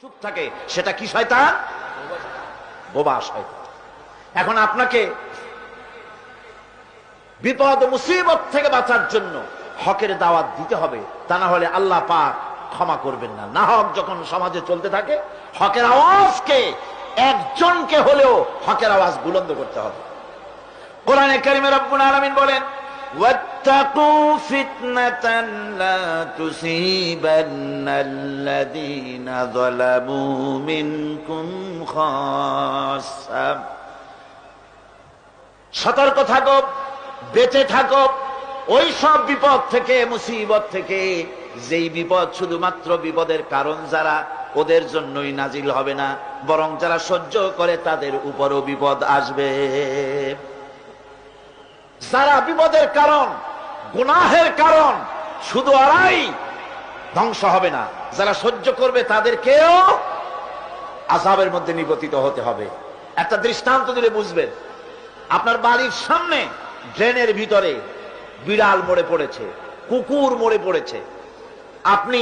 চুপ থাকে, সেটা কি শয়তান? বোবা শয়তান। এখন আপনাকে বিপদ মুসিবত থেকে বাঁচার জন্য হকের দাওয়াত দিতে হবে, তা না হলে আল্লাহ পাক ক্ষমা করবেন না। না হক যখন সমাজে চলতে থাকে, হকের আওয়াজকে একজনকে হলেও হকের আওয়াজ বুলন্দ করতে হবে। কোরআনে কারিমে রব্বুল আলামিন বলেন واتقوا فتنة لا تصيبن الذين ظلموا منكم خاصة সতর্ক থাকো বেঁচে থাকো ওই সব বিপদ থেকে মুসিবত থেকে যেই বিপদ শুধুমাত্র বিপদের কারণ যারা ওদের জন্যই নাজিল হবে না বরং যারা সহ্য করে তাদের উপরও বিপদ আসবে যারা বিপদের কারণ গুনাহের কারণ শুধু আড়াই ধ্বংস হবে না। যারা সহ্য করবে, তাদেরকেও আজাবের মধ্যে নিপতিত হতে হবে। একটা দৃষ্টান্ত দিলে বুঝবেন, আপনার বাড়ির সামনে ড্রেনের ভিতরে বিড়াল মরে পড়েছে, কুকুর মরে পড়েছে। আপনি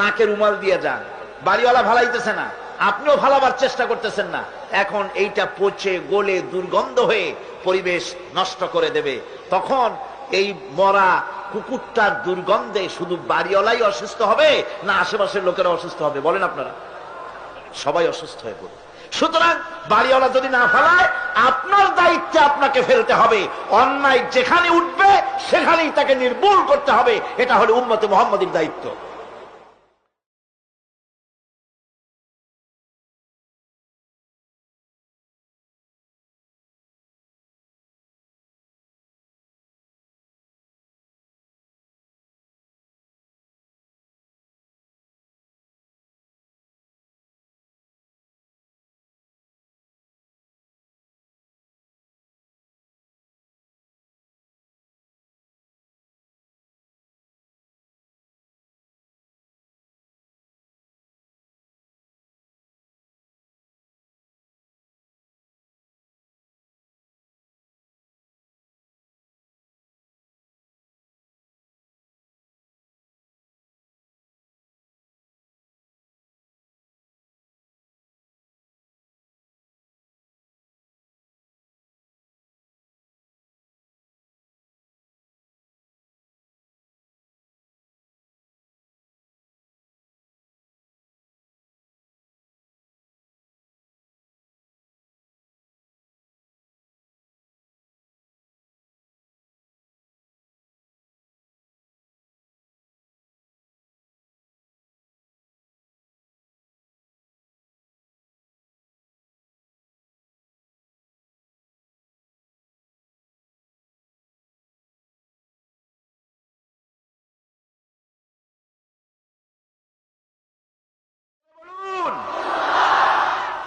নাকে রুমাল দিয়ে যান। বাড়িওয়ালা ভালাইতেছে না, আপনিও ভালাবার চেষ্টা করতেছেন না। এখন এইটা পচে, গলে, দুর্গন্ধ হয়ে পরিবেশ নষ্ট করে দেবে। তখন এই মরা কুকুরটার দুর্গন্ধে শুধু বাড়িওয়ালাই অসুস্থ হবে না আশেপাশের লোকেরা অসুস্থ হবে? বলেন আপনারা। সবাই অসুস্থ হয়ে পড়বে সুতরাং বাড়িওয়ালা যদি না ফেলায়, আপনার দায়িত্বে আপনাকে ফেলতে হবে। অন্যায় যেখানে উঠবে, সেখানেই তাকে নির্মূল করতে হবে। এটা হলো উম্মতে মোহাম্মদের দায়িত্ব।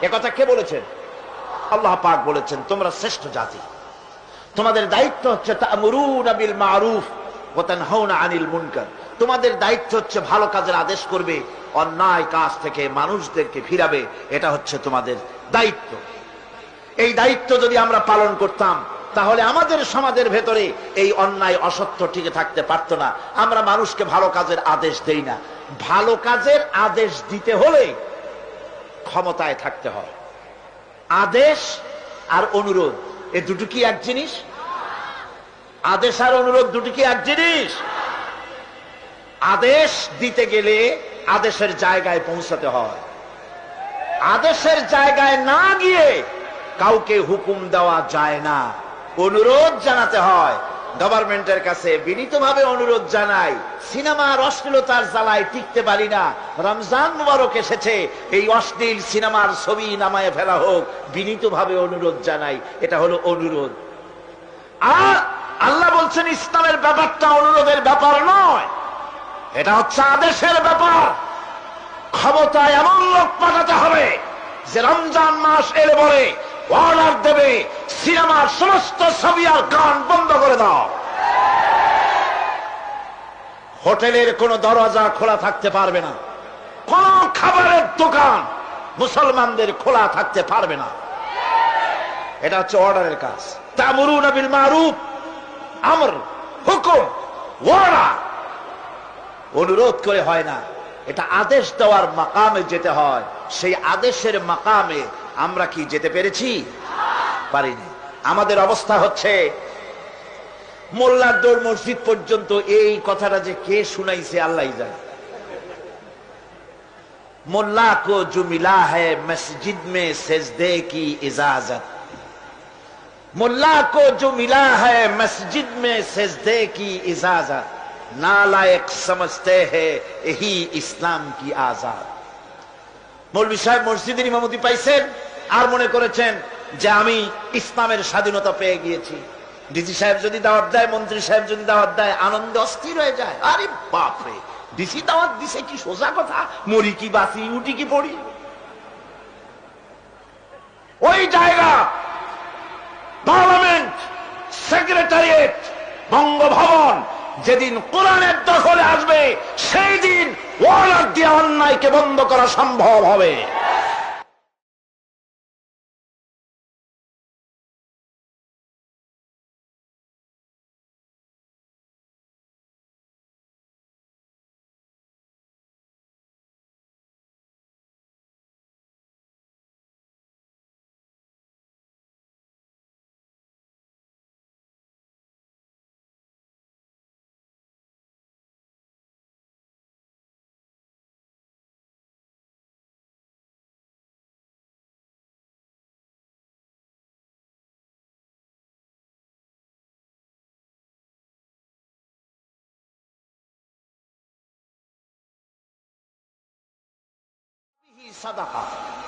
একথা কে বলেছেন? আল্লাহ পাক বলেছেন, তোমরা শ্রেষ্ঠ জাতি। তোমাদের দায়িত্ব হচ্ছে আনিল মুনকার। তোমাদের দায়িত্ব হচ্ছে ভালো কাজের আদেশ করবে, অন্যায় কাজ থেকে মানুষদেরকে ফিরাবে, এটা হচ্ছে তোমাদের দায়িত্ব। এই দায়িত্ব যদি আমরা পালন করতাম, তাহলে আমাদের সমাজের ভেতরে এই অন্যায় অসত্য টিকে থাকতে পারতো না। আমরা মানুষকে ভালো কাজের আদেশ দেই না। ভালো কাজের আদেশ দিতে হলে ক্ষমতায় থাকতে হয়। আদেশ আর অনুরোধ, এ দুটো কি এক জিনিস? আদেশ আর অনুরোধ দুটো কি এক জিনিস? আদেশ দিতে গেলে আদেশের জায়গায় পৌঁছাতে হয়। আদেশের জায়গায় না গিয়ে কাউকে হুকুম দেওয়া যায় না। অনুরোধ জানাতে হয়। গভর্নমেন্টের কাছে বিনীতভাবে অনুরোধ জানাই সিনেমার অশ্লীলতার জ্বালায় টিকতে পারি না। রমজান মুবারক এসেছে, এই অশ্লীল সিনেমার ছবি নামায় ফেলা হোক, বিনীতভাবে অনুরোধ জানাই, এটা হলো অনুরোধ। আর আল্লাহ বলছেন, ইসলামের ব্যাপারটা অনুরোধের ব্যাপার নয়, এটা হচ্ছে আদেশের ব্যাপার। ক্ষমতায় এমন লোক পাঠাতে হবে যে রমজান মাস এলে বলে অর্ডার দেবে সিনেমার সমস্ত ছবি আর গান বন্ধ করে দাও। হোটেলের কোনো দরজা খোলা থাকতে পারবে না। কোন খাবারের দোকান মুসলমানদের খোলা থাকতে পারবে না। এটা হচ্ছে অর্ডারের কাজ। তামরু নবিল মারুফ, আমর, হুকুম ওয়ার্ডার অনুরোধ করে হয় না, এটা আদেশ দেওয়ার মাকামে যেতে হয়। সেই আদেশের মাকামে আমরা কি যেতে পেরেছি? পারিনি। আমাদের অবস্থা হচ্ছে, মোল্লার মসজিদ পর্যন্ত এই কথাটা যে কে শুনাইছে আল্লাহ জানে। মোল্লা কো জুমিলা হসজিদ মসজিদ মে সেজদে কি ইজাজত। মোল্লা কো জুমিলা মিলা হ্যায় মসজিদ মে সেজদে কি ইজাজত। নালায়ক সমঝতে হ্যাঁ ইসলাম কি আজাদ। মৌলবী সাহেব মসজিদের ইমামতি পাইছেন আর মনে করেছেন যে আমি ইসলামের স্বাধীনতা পেয়ে গিয়েছি। ডিসি সাহেব যদি দাওয়াত দেয়, মন্ত্রী সাহেব যদি দাওয়াত দেয়, আনন্দে অস্থির হয়ে যায়। আরে বাপরে, ডিসি দাওয়াত দিছে কি সোজা কথা? মরি কি বাসি উঠি কি পড়ি? ওই জায়গা, পার্লামেন্ট, সেক্রেটারিয়েট, বঙ্গভবন যেদিন কোরআনের দখলে আসবে সেই দিন ওয়ালার দিয়ে অন্যায়কে বন্ধ করা সম্ভব হবে।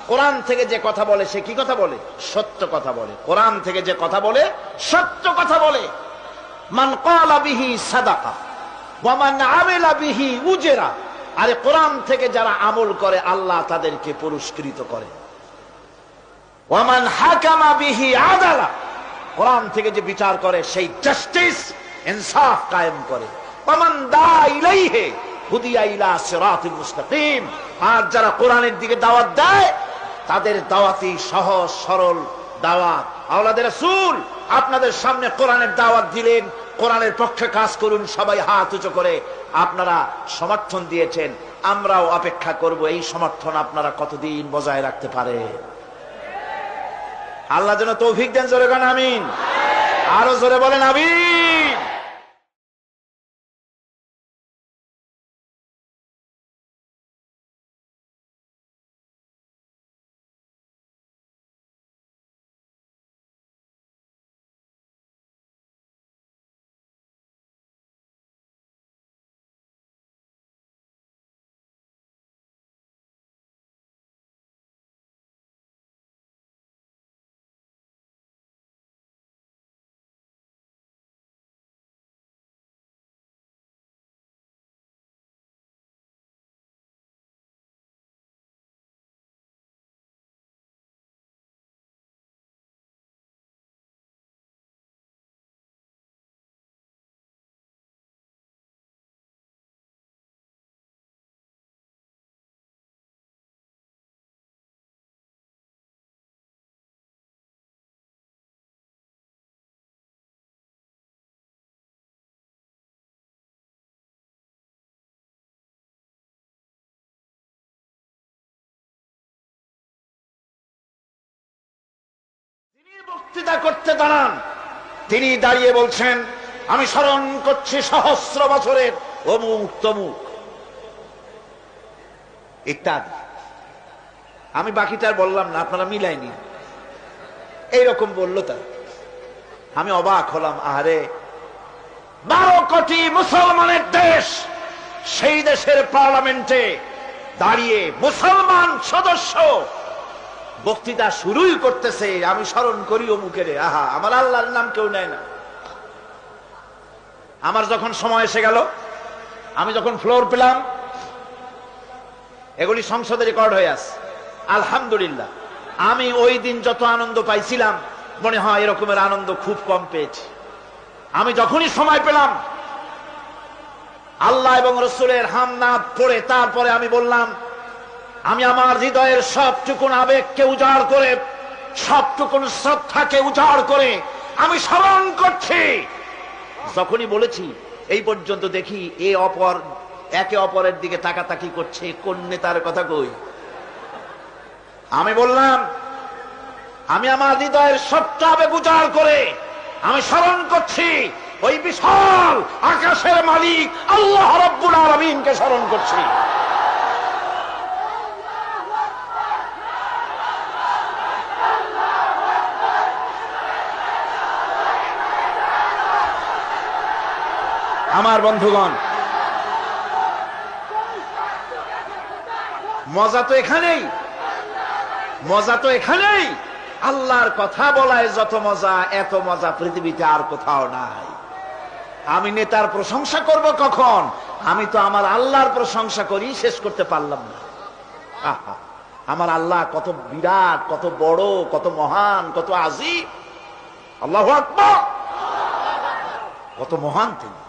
কোরআন থেকে যে কথা বলে, সে কি কথা বলে? সত্য কথা বলে। কোরআন থেকে যে কথা বলে, সত্য কথা বলে। মান বিহি সাদাকা বিহি উজরা। আরে কোরআন থেকে যারা আমল করে, আল্লাহ তাদেরকে পুরস্কৃত করে। ওয়ামান হাকামা বিহি আদালা। কোরআন থেকে যে বিচার করে, সেই জাস্টিস, ইনসাফ কায়েম করে। ওয়ামান দা ইলাইহি, হুদিয়া ইলা সিরাতিল মুস্তাকিম। আর যারা কোরআনের দিকে দাওয়াত দেয়, তাদের দাওয়াতি সহজ, সরল দাওয়াত। আওলাদের রাসূল, আপনাদের সামনে কোরআনের দাওয়াত দিলেন, কোরআনের পক্ষে কাজ করুন, সবাই হাত উঁচু করে আপনারা সমর্থন দিয়েছেন। আমরাও অপেক্ষা করব, এই সমর্থন আপনারা কতদিন বজায় রাখতে পারে আল্লাহ যেন তৌফিক দেন, জোরে গান, আমিন। আরও জোরে বলেন, আমিন। বক্তৃতা করতে দাঁড়ান। তিনি দাঁড়িয়ে বলছেন, আমি স্মরণ করছি সহস্র বছরের অমুক তমুক। ইত্যাদি। আমি বাকিটার বললাম না, আপনারা মিলাইনি এইরকম বলল তার। আমি অবাক হলাম, আহারে, বারো কোটি মুসলমানের দেশ সেই দেশের পার্লামেন্টে দাঁড়িয়ে মুসলমান সদস্য বক্তৃতা শুরুই করতেছে, আমি স্মরণ করি অমুকের আহা, আমার আল্লাহর নাম কেউ নেয় না। আমার যখন সময় এসে গেল, আমি যখন ফ্লোর পেলাম, এগুলি সংসদে রেকর্ড হয়ে আস আলহামদুলিল্লাহ। আমি ওই দিন যত আনন্দ পাইছিলাম, মনে হয় এরকমের আনন্দ খুব কম পেয়েছি। আমি যখনই সময় পেলাম, আল্লাহ এবং রসুলের হামনাথ পড়ে, তারপরে আমি বললাম আমি আমার হৃদয়ের সবটুকুন আবেগকে উজাড় করে, সবটুকুন শ্রদ্ধাকে উজাড় করে আমি স্মরণ করছি। যখনই বলেছি, এই পর্যন্ত দেখি এ অপর, একে অপরের দিকে তাকাতাকি করছে, কোন নেতার কথা কই? আমি বললাম, আমি আমার হৃদয়ের সবটা আবেগ উজাড় করে আমি স্মরণ করছি, ওই বিশাল আকাশের মালিক আল্লাহ রব্বুল আলমিনকে স্মরণ করছি। আমার বন্ধুগণ। মজা তো এখানেই। মজা তো এখানেই। আল্লাহর কথা বলায় যত মজা, এত মজা পৃথিবীতে আর কোথাও নাই। আমি নেতার প্রশংসা করব কখন? আমি তো আমার আল্লাহর প্রশংসা করি, শেষ করতে পারলাম না। আমার আল্লাহ কত বিরাট, কত বড়, কত মহান, কত আজি আল্লাহ কত মহান তিনি।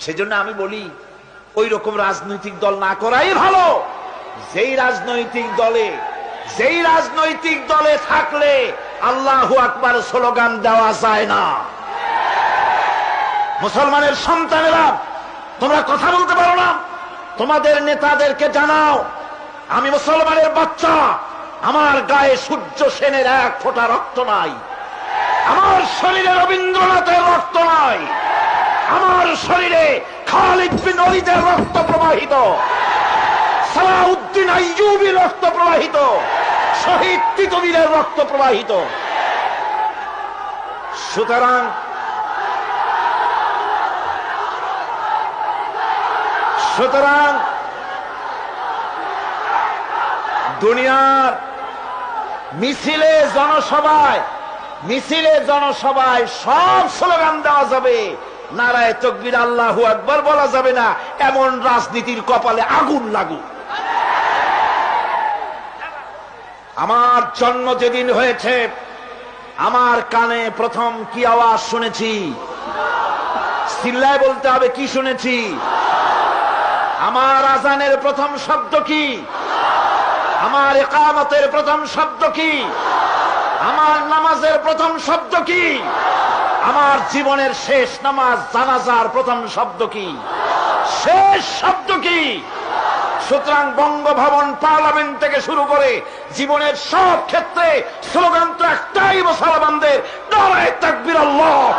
সেজন্য আমি বলি ওই রকম রাজনৈতিক দল না করাই ভালো। যেই রাজনৈতিক দলে, যেই রাজনৈতিক দলে থাকলে আল্লাহ আকবার স্লোগান দেওয়া যায় না। মুসলমানের সন্তানেরা, তোমরা কথা বলতে পারো না। তোমাদের নেতাদেরকে জানাও, আমি মুসলমানের বাচ্চা, আমার গায়ে সূর্য সেনের এক ফোঁটা রক্ত নাই। আমার শরীরে রবীন্দ্রনাথের রক্ত নাই। আমার শরীরে খালিদ বিন অলিদের রক্ত প্রবাহিত। সালাউদ্দিন আইয়ুবির রক্ত প্রবাহিত। শহীদ তিতবীরের রক্ত প্রবাহিত। সুতরাং সুতরাং দুনিয়ার মিছিলে জনসভায় মিছিলে জনসভায় সব স্লোগান দেওয়া যাবে। নারায় তকবির আল্লাহ একবার বলা যাবে না, এমন রাজনীতির কপালে আগুন লাগুক। আমার জন্ম যেদিন হয়েছে, আমার কানে প্রথম কি আওয়াজ শুনেছি? চিল্লায় বলতে হবে কি শুনেছি? আমার আজানের প্রথম শব্দ কি? আমার একামতের প্রথম শব্দ কি? আমার নামাজের প্রথম শব্দ কি? আমার জীবনের শেষ নামাজ জানাজার প্রথম শব্দ কি? শেষ শব্দ কি? সুতরাং বঙ্গভবন পার্লামেন্ট থেকে শুরু করে জীবনের সব ক্ষেত্রে স্লোগান তো একটাই মুসলমানদের, নারায় তাকবির আল্লাহ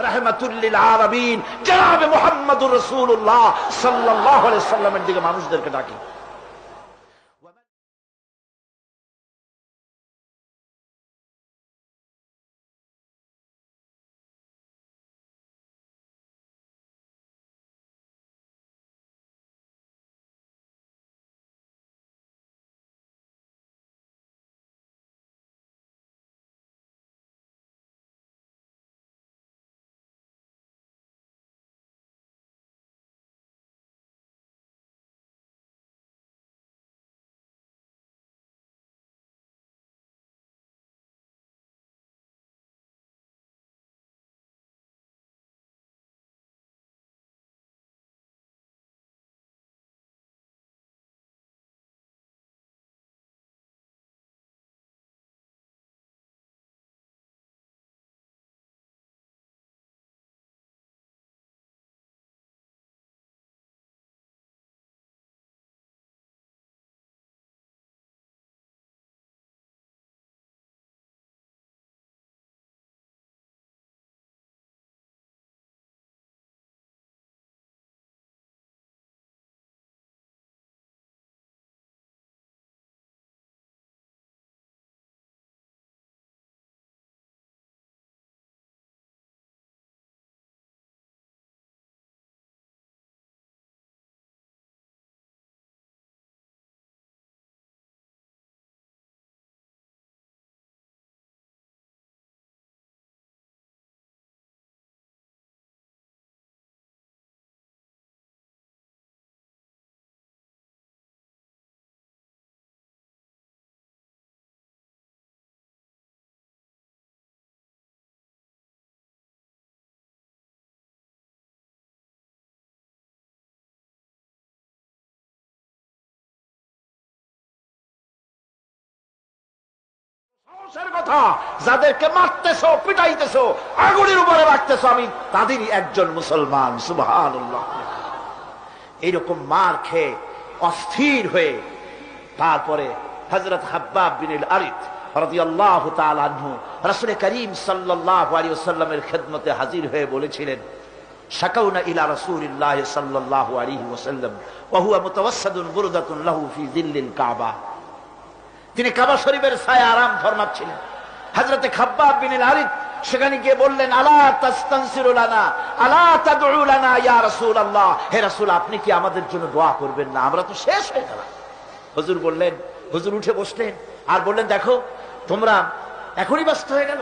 রাহমাতুল্লিল আলামিন জনাবে মুহাম্মদুর রাসূলুল্লাহ সাল্লাল্লাহু আলাইহি সাল্লামের দিকে মানুষদেরকে ডাকি মানুষের কথা। যাদেরকে মারতেছো, পিটাইতেছো, আগুনের উপরে রাখতেছো, আমি তাদেরই একজন মুসলমান এইরকম মার খেয়ে, অস্থির হয়ে, তারপরে হজরত হাব্বাব বিনিল করিম খেদমতে হাজির হয়ে বলেছিলেন, শাকাউনা ইলা রাসূলিল্লাহ সাল্লাল্লাহু আলাইহি ওয়াসাল্লাম, ওয়া কাবা। তিনি কাবা শরীফের ছায়া আরাম ফরমাচ্ছিলেন। হযরতে খাব্বাব বিনিল আরিদ সেখানে গিয়ে বললেন, আলা তাস্তানসিরু আলা তাদউ রাসূলুল্লাহ? হে আপনি কি আমাদের জন্য দোয়া করবেন না? আমরা তো শেষ হয়ে গেলাম। হুজুর বললেন, হুজুর উঠে বসলেন আর বললেন, দেখো, তোমরা এখনই ব্যস্ত হয়ে গেল।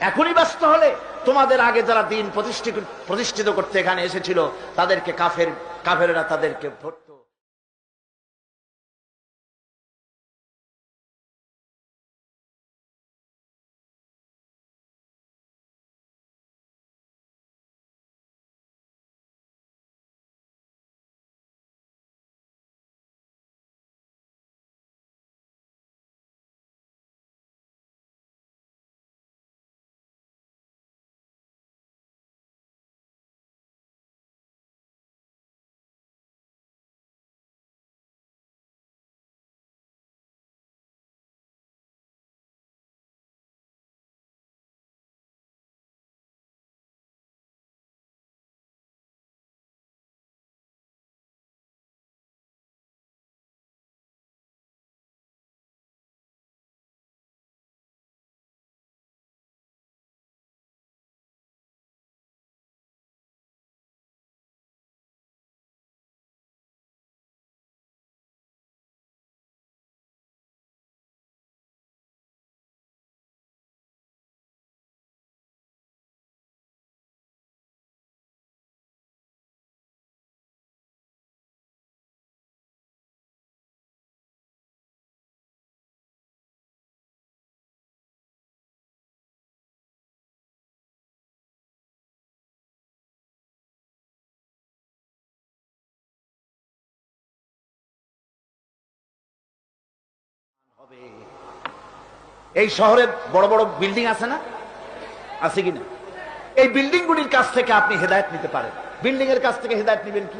এখনই ব্যস্ত হলে তোমাদের আগে যারা দিন প্রতিষ্ঠিত প্রতিষ্ঠিত করতে এখানে এসেছিল, তাদেরকে কাফের কাফেরা তাদেরকে ধরতো এই শহরে বড় বড় বিল্ডিং আছে না? আছে কিনা? এই বিল্ডিং গুলির কাছ থেকে আপনি হেদায়ত নিতে পারেন। বিল্ডিং এর কাছ থেকে হেদায়ত নেবেন কি?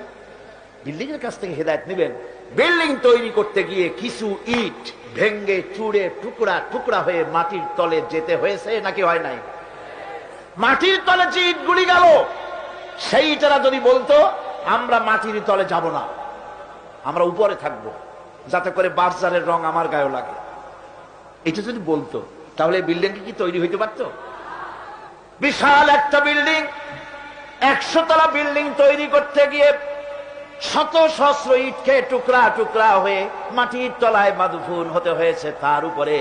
বিল্ডিং এর কাছ থেকে হেদায়ত নেবেন। বিল্ডিং তৈরি করতে গিয়ে কিছু ইট ভেঙ্গে চুড়ে টুকরা টুকরা হয়ে মাটির তলে যেতে হয়েছে নাকি হয় নাই? মাটির তলে যে ইটগুলি গেল সেই ইটেরা যদি বলতো, আমরা মাটির তলে যাব না। আমরা উপরে থাকব। যাতে করে বার্জারের রং আমার গায়ে লাগে। এটা যদি বলতো, তাহলে বিল্ডিং কি তৈরি হইতে পারতো? বিশাল একটা বিল্ডিং একশো তলা বিল্ডিং তৈরি করতে গিয়ে শত সহস্র ইটকে টুকরা টুকরা হয়ে মাটির তলায় মাদুফুন হতে হয়েছে। তার উপরে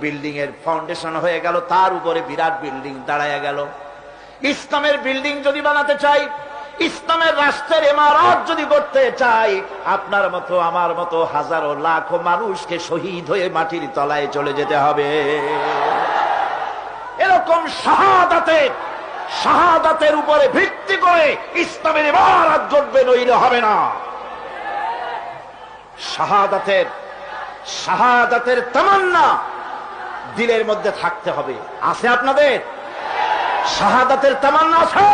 বিল্ডিং এর ফাউন্ডেশন হয়ে গেল, তার উপরে বিরাট বিল্ডিং দাঁড়ায় গেল। ইসলামের বিল্ডিং যদি বানাতে চাই ইসলামের রাষ্ট্রের ইমারত যদি করতে চাই, আপনার মতো, আমার মতো হাজারো লাখো মানুষকে শহীদ হয়ে মাটির তলায় চলে যেতে হবে। এরকম শাহাদাতের শাহাদাতের উপরে ভিত্তি করে ইসলামের ইমারত গড়বে নইলে হবে না। শাহাদাতের শাহাদাতের তামান্না দিলের মধ্যে থাকতে হবে। আছে আপনাদের? শাহাদাতের তামান্না আছে।